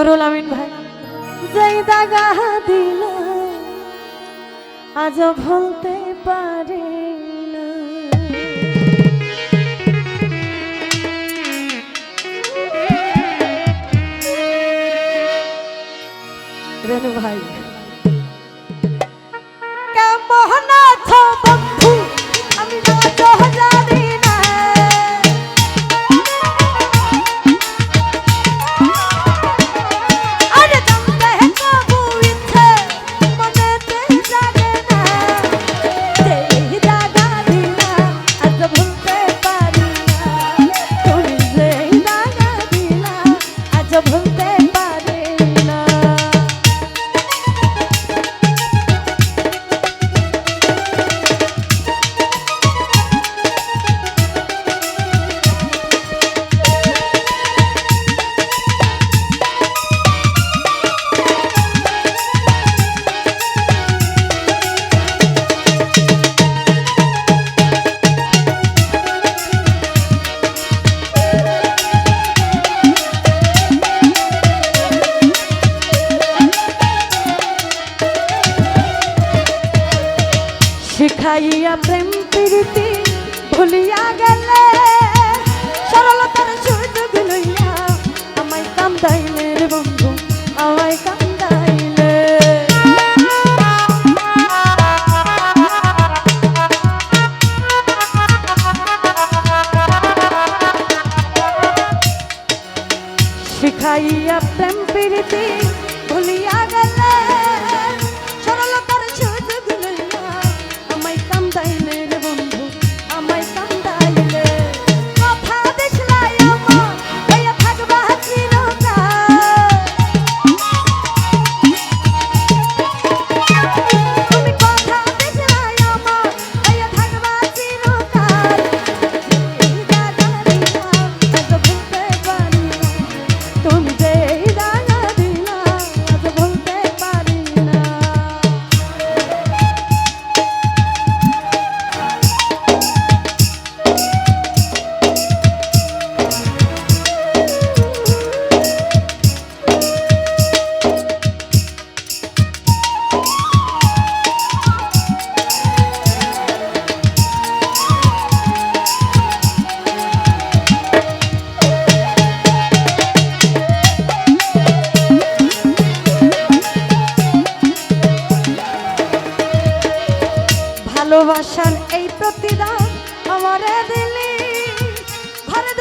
নুরুল আমিন ভাই। যেই দাগা দিল আজ ভুলতে পারে। দেখাইয়া প্রেম প্রীতি ভুলিয়া গেলে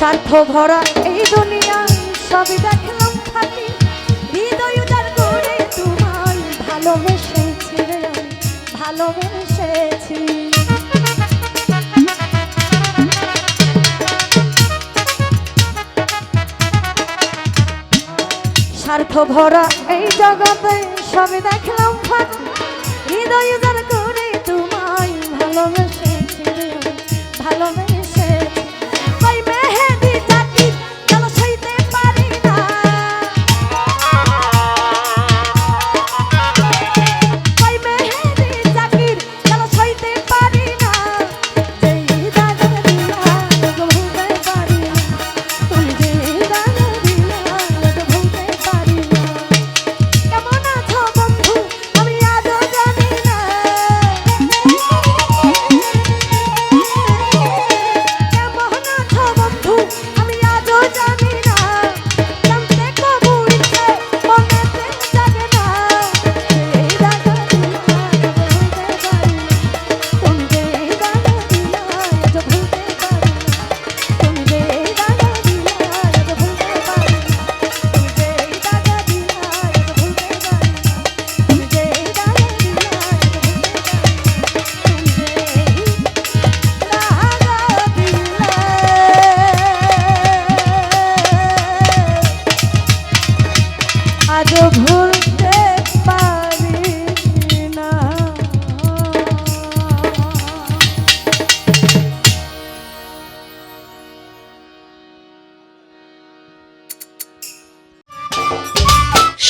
স্বার্থ ভরা এই দুনিয়া, সবই দেখলাম খালি। হৃদয় উদার করে তোমার ভালোবেসেছি রে ভালোবেসেছি। স্বার্থ ভরা এই জগতে সবই দেখলাম ফাঁকি হৃদয় উদার করে তোমার ভালোবেসেছি ভালোবেসে